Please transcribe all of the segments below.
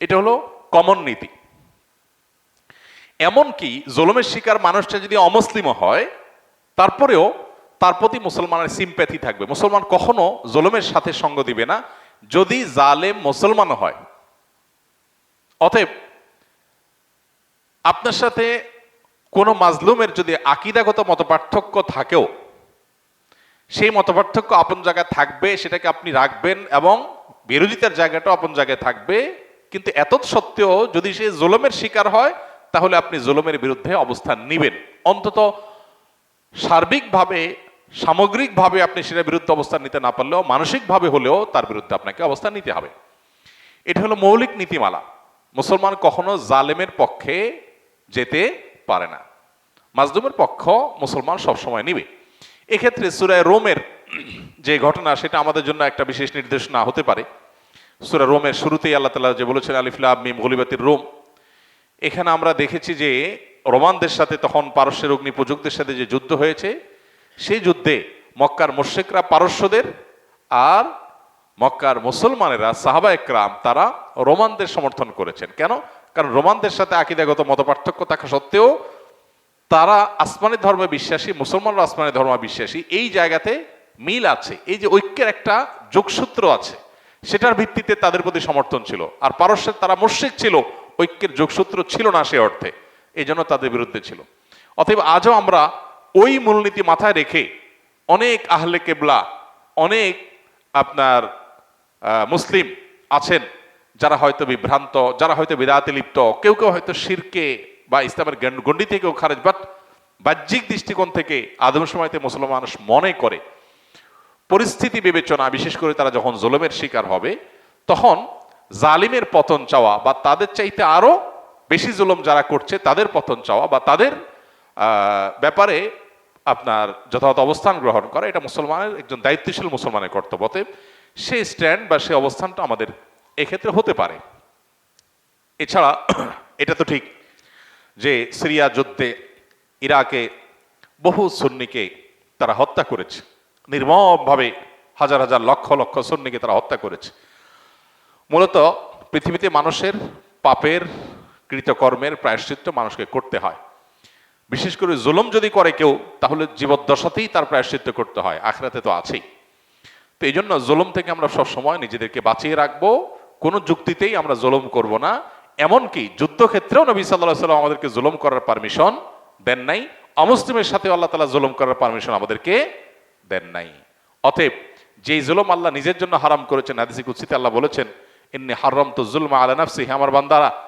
এটা হলো কমন নীতি। এমনকি জুলুমের শিকার মানুষটা যদি অমুসলিমও হয়, তারপরেও তার প্রতি মুসলমানের সিম্প্যাথি থাকবে। মুসলমান কখনো জুলুমের সাথে সঙ্গ দিবে না। যদি জালেম মুসলমান হয়, অতএব আপনার সাথে কোনো মাজলুমের যদি আকিদাগত মতপার্থক্য থাকেও, সেই মতপার্থক্য আপন জায়গায় থাকবে, সেটাকে আপনি রাখবেন এবং বিরোধিতার জায়গাটাও আপন জায়গায় থাকবে। কিন্তু এত সত্ত্বেও যদি সে জুলুমের শিকার হয়, তাহলে আপনি জুলুমের বিরুদ্ধে অবস্থান নিবেন। অন্তত সার্বিকভাবে, সামগ্রিকভাবে আপনি সেটার বিরুদ্ধে অবস্থান নিতে না পারলেও, মানসিকভাবে হলেও তার বিরুদ্ধে আপনাকে অবস্থান নিতে হবে। এটা হলো মৌলিক নীতিমালা। মুসলমান কখনো জালেমের পক্ষে যেতে পারে না। মাজলুমের পক্ষ মুসলমান সবসময় নিবে। এক্ষেত্রে সুরায় রোমের যে ঘটনা, সেটা আমাদের জন্য একটা বিশেষ নির্দেশনা হতে পারে। সুরা রোমের শুরুতেই আল্লাহ তালা যে বলেছেন আলিফুল্লাহ মিম, গলিবাতির রোম। এখানে আমরা দেখেছি যে রোমানদের সাথে তখন পারস্যের অগ্নি প্রযুক্তের সাথে যে যুদ্ধ হয়েছে, সেই যুদ্ধে মক্কার মোশেকরা পারস্যদের আর মক্কার মুসলমানেরা, সাহাবা একরাম, তারা রোমানদের সমর্থন করেছেন। কেন? কারণ রোমানদের সাথে আকিদাগত মতপার্থক্য থাকা সত্ত্বেও তারা আসমানি ধর্মে বিশ্বাসী, মুসলমানরা আসমানি ধর্ম বিশ্বাসী। এই জায়গাতে মিল আছে। এই যে ঐক্যের একটা যোগসূত্র আছে। সেটার ভিত্তিতে তাদের প্রতি সমর্থন ছিল। আর পারস্যের তারা মুশ্রিক ছিল, ঐক্যের যোগসূত্র ছিল না সে অর্থে। এই জন্য তাদের বিরুদ্ধে ছিল। অতএব আজও আমরা ওই মূলনীতি মাথায় রেখে অনেক আহলে কেবলা, অনেক আপনার মুসলিম আছেন, যারা হয়তো বিভ্রান্ত, যারা হয়তো বিরাতে লিপ্ত, কেউ কেউ হয়তো শিরকে বা ইসলামের গণ্ড- থেকেও খারেজ বাট বাহ্যিক দৃষ্টিকোণ থেকে আদম সময়তে মুসলমান মনে করে পরিস্থিতি বিবেচনা, বিশেষ করে তারা যখন জুলুমের শিকার হবে, তখন জালিমের পতন চাওয়া বা তাদের চাইতে আরও বেশি জুলুম যারা করছে, তাদের পতন চাওয়া বা তাদের ব্যাপারে আপনার যথাযথ অবস্থান গ্রহণ করা, এটা মুসলমানের একজন দায়িত্বশীল মুসলমানের কর্তব্যতে সেই স্ট্যান্ড বা সেই অবস্থানটা আমাদের এক্ষেত্রে হতে পারে। এছাড়া এটা তো ঠিক যে সিরিয়া যুদ্ধে ইরাকে বহু সুন্নিকে তারা হত্যা করেছে। নির্মমভাবে হাজার হাজার লক্ষ লক্ষ সুন্নিকে তারা হত্যা করেছে। মূলত পৃথিবীতে মানুষের পাপের কৃতকর্মের প্রায়শ্চিত্ত মানুষকে করতে হয়। বিশেষ করে জুলুম যদি করে কেউ, তাহলে জীবদ্দশাতেই তার প্রায়শ্চিত্ত করতে হয়, আখরাতে তো আছেই। তো এই জন্য জুলুম থেকে আমরা সব সময় নিজেদেরকে বাঁচিয়ে রাখব, কোনো যুক্তিতেই আমরা জুলুম করব না। এমনকি যুদ্ধক্ষেত্রেও নবী সাল্লাহ সাল্লাম আমাদেরকে জুলুম করার পারমিশন দেন নাই। অমুসলিমের সাথে আল্লাহ তালা জুলুম করার পারমিশন আমাদেরকে দেন নাই। অতএব যেই জুলুম আল্লাহ নিজের জন্য হারাম করেছেন, হাদিসি কুৎসিতে আল্লাহ বলেছেন, ইন্নি হারাম তো জুলমা আলা নাফসি আমার বান্দারা,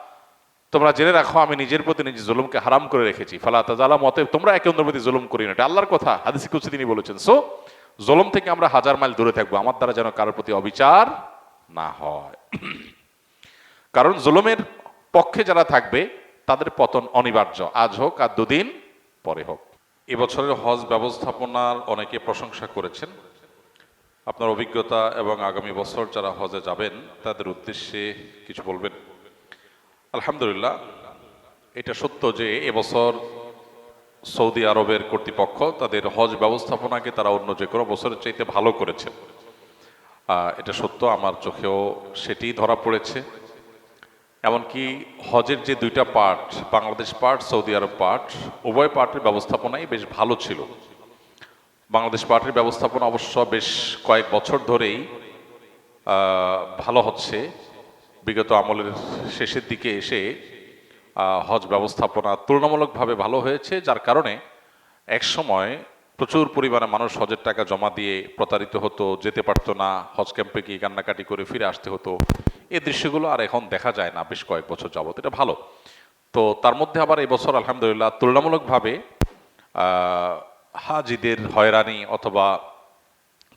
তোমরা জেনে রাখো, আমি নিজের প্রতি নিজে জুলুমকে হারাম করে রেখেছি। ফালা তাজালাম, অতএব তোমরা একে অন্যের প্রতি জুলুম করি না। এটা আল্লাহর কথা, হাদিসি কুৎসি তিনি বলেছেন। সো, জুলুম থেকে আমরা হাজার মাইল দূরে থাকব। আমার দ্বারা যেন কারোর প্রতি অবিচার না হয়। কারণ জুলুমের পক্ষে যারা থাকবে, তাদের পতন অনিবার্য। আজ হোক আর দুদিন পরে হোক। এবছরের হজ ব্যবস্থাপনার অনেকে প্রশংসা করেছেন। আপনার অভিজ্ঞতা এবং আগামী বছর যারা হজে যাবেন, তাদের উদ্দেশ্যে কিছু বলবেন? আলহামদুলিল্লাহ, এটা সত্য যে এবছর সৌদি আরবের কর্তৃপক্ষ তাদের হজ ব্যবস্থাপনাকে তারা অন্য যে কোনো বছরের চাইতে ভালো করেছে। এটা সত্য, আমার চোখেও সেটি ধরা পড়েছে। এমনকি হজের যে দুইটা part, Bangladesh part, Saudi Arab part, উভয় পার্টের ব্যবস্থাপনাই বেশ ভালো ছিল। বাংলাদেশ পার্টির ব্যবস্থাপনা অবশ্য বেশ কয়েক বছর ধরেই ভালো হচ্ছে। বিগত আমলের শেষের দিকে এসে হজ ব্যবস্থাপনা তুলনামূলকভাবে ভালো হয়েছে, যার কারণে এক সময় প্রচুর পরিমাণে মানুষ হজের টাকা জমা দিয়ে প্রতারিত হতো, যেতে পারতো না, হজ ক্যাম্পে গিয়ে কান্নাকাটি করে ফিরে আসতে হতো। এই দৃশ্যগুলো আর এখন দেখা যায় না বেশ কয়েক বছর যাবত এটা ভালো। তো তার মধ্যে আবার এই বছর আলহামদুলিল্লাহ তুলনামূলকভাবে হাজিদের হয়রানি অথবা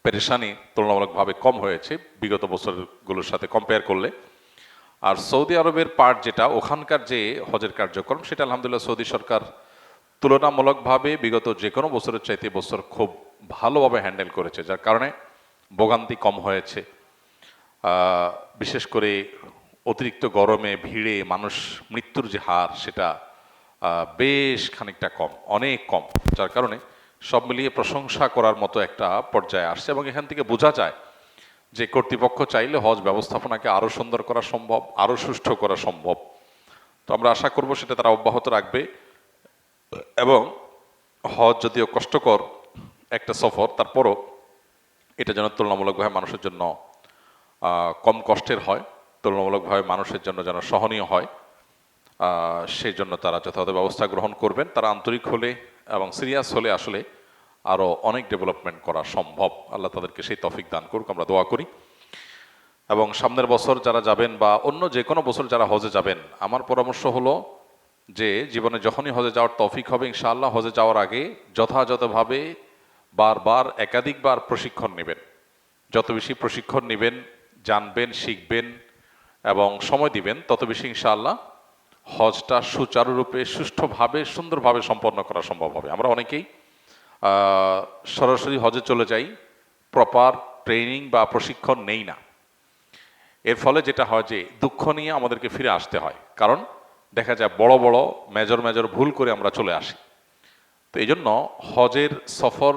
পেরেশানি তুলনামূলকভাবে কম হয়েছে বিগত বছরগুলোর সাথে কম্পেয়ার করলে। আর সৌদি আরবের পার্ট যেটা, ওখানকার যে হজের কার্যক্রম, সেটা আলহামদুলিল্লাহ সৌদি সরকার তুলনামূলকভাবে বিগত যে কোনো বছরের চাইতে বছর খুব ভালোভাবে হ্যান্ডেল করেছে, যার কারণে ভোগান্তি কম হয়েছে। বিশেষ করে অতিরিক্ত গরমে ভিড়ে মানুষ মৃত্যুর যে হার, সেটা বেশ খানিকটা কম, অনেক কম, যার কারণে সব মিলিয়ে প্রশংসা করার মতো একটা পর্যায়ে আসছে এবং এখান থেকে বোঝা যায় যে কর্তৃপক্ষ চাইলে হজ ব্যবস্থাপনাকে আরও সুন্দর করা সম্ভব আরও সুষ্ঠু করা সম্ভব। তো আমরা আশা করব সেটা তারা অব্যাহত রাখবে। এবং হজ যদিও কষ্টকর একটা সফর, তারপরও এটা যেন তুলনামূলকভাবে মানুষের জন্য কম কষ্টের হয়, তুলনামূলকভাবে মানুষের জন্য যেন সহনীয় হয় সেই জন্য তারা যথাযথ ব্যবস্থা গ্রহণ করবেন। তারা আন্তরিক হলে এবং সিরিয়াস হলে আসলে আরও অনেক ডেভেলপমেন্ট করা সম্ভব। আল্লাহ তাদেরকে সেই তফিক দান করুক, আমরা দোয়া করি। এবং সামনের বছর যারা যাবেন বা অন্য যে কোনো বছর যারা হজে যাবেন, আমার পরামর্শ হলো যে জীবনে যখনই হজে যাওয়ার তৌফিক হবে, ইনশাআল্লাহ হজে যাওয়ার আগে যথাযথভাবে বারবার, একাধিকবার প্রশিক্ষণ নেবেন। যত বেশি প্রশিক্ষণ নেবেন, জানবেন, শিখবেন এবং সময় দিবেন, তত বেশি ইনশাআল্লাহ হজটা সুচারুরূপে, সুষ্ঠুভাবে, সুন্দরভাবে সম্পন্ন করা সম্ভব হবে। আমরা অনেকেই সরাসরি হজে চলে যাই, প্রপার ট্রেনিং বা প্রশিক্ষণ নেই না। এর ফলে যেটা হয় যে, দুঃখ নিয়ে আমাদেরকে ফিরে আসতে হয়। কারণ দেখা যায় বড় বড় মেজর মেজর ভুল করে আমরা চলে আসি। তো এই জন্য হজের সফর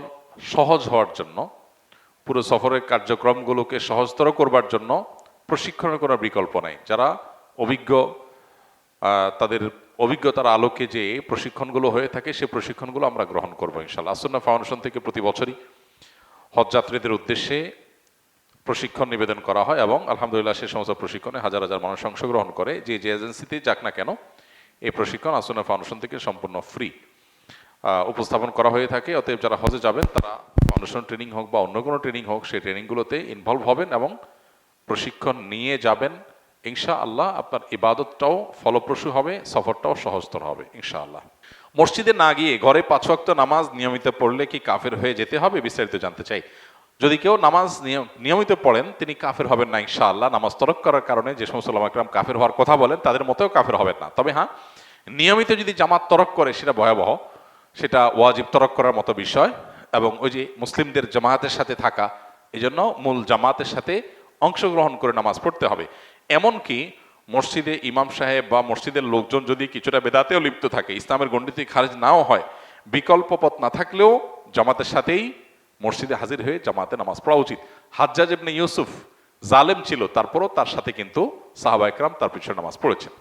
সহজ হওয়ার জন্য, পুরো সফরের কার্যক্রমগুলোকে সহজতর করবার জন্য প্রশিক্ষণের কোনো বিকল্প নাই। যারা অভিজ্ঞ তাদের অভিজ্ঞতার আলোকে যে প্রশিক্ষণগুলো হয়ে থাকে, সে প্রশিক্ষণগুলো আমরা গ্রহণ করব ইনশাল্লাহ আসন্না ফাউন্ডেশন থেকে প্রতি বছরই হজযাত্রীদের উদ্দেশ্যে প্রশিক্ষণ নিবেদন করা হয় এবং আলহামদুলিল্লাহ সে সমস্ত প্রশিক্ষণে হাজার হাজার মানুষ অংশগ্রহণ করে। যে যে এজেন্সিতে যাক না কেন, এই প্রশিক্ষণ আসন্না ফাউন্ডেশন থেকে সম্পূর্ণ ফ্রি। উপস্থাপন করা হয়ে থাকে। অতএব যারা হজে যাবেন, তারা ফাউন্ডেশন ট্রেনিং হোক বা অন্য কোনো ট্রেনিং হোক, সেই ট্রেনিংগুলোতে ইনভলভ হবেন এবং প্রশিক্ষণ নিয়ে যাবেন। ইনশা আল্লাহ আপনার ইবাদতটাও ফলপ্রসূ হবে, সফরটাও সহজতর হবে ইনশা আল্লাহ মসজিদে না গিয়ে ঘরে পাঁচ ওয়াক্ত নামাজ নিয়মিত পড়লে কি কাফের হয়ে যেতে হবে? বিস্তারিত জানতে চাই। যদি কেউ নামাজ নিয়ম- নিয়মিত পড়েন, তিনি কাফের হবেন না ইনশা আল্লাহ নামাজ তরক করার কারণে যে সমস্ত লামাকরাম কাফের হওয়ার কথা বলেন, তাদের মতেও কাফের হবেন না। তবে হ্যাঁ নিয়মিত যদি জামাত তরক করে, সেটা ভয়াবহ। সেটা ওয়াজিব তরক করার মতো বিষয়। এবং ওই যে মুসলিমদের জামায়াতের সাথে থাকা এই জন্য মূল জামাতের সাথে অংশগ্রহণ করে নামাজ পড়তে হবে। এমনকি মসজিদে ইমাম সাহেব বা মসজিদের লোকজন যদি কিছুটা বেদাতেও লিপ্ত থাকে, ইসলামের গণ্ডিতে খারিজ নাও হয়, বিকল্প পথ না থাকলেও জামাতের সাথেই মসজিদে হাজির হয়ে জামাতে নামাজ পড়া উচিত। হাজ্জাজ ইবনে ইউসুফ জালেম ছিল, তারপরও তার সাথে কিন্তু সাহাবা একরাম তার পিছনে নামাজ পড়েছেন।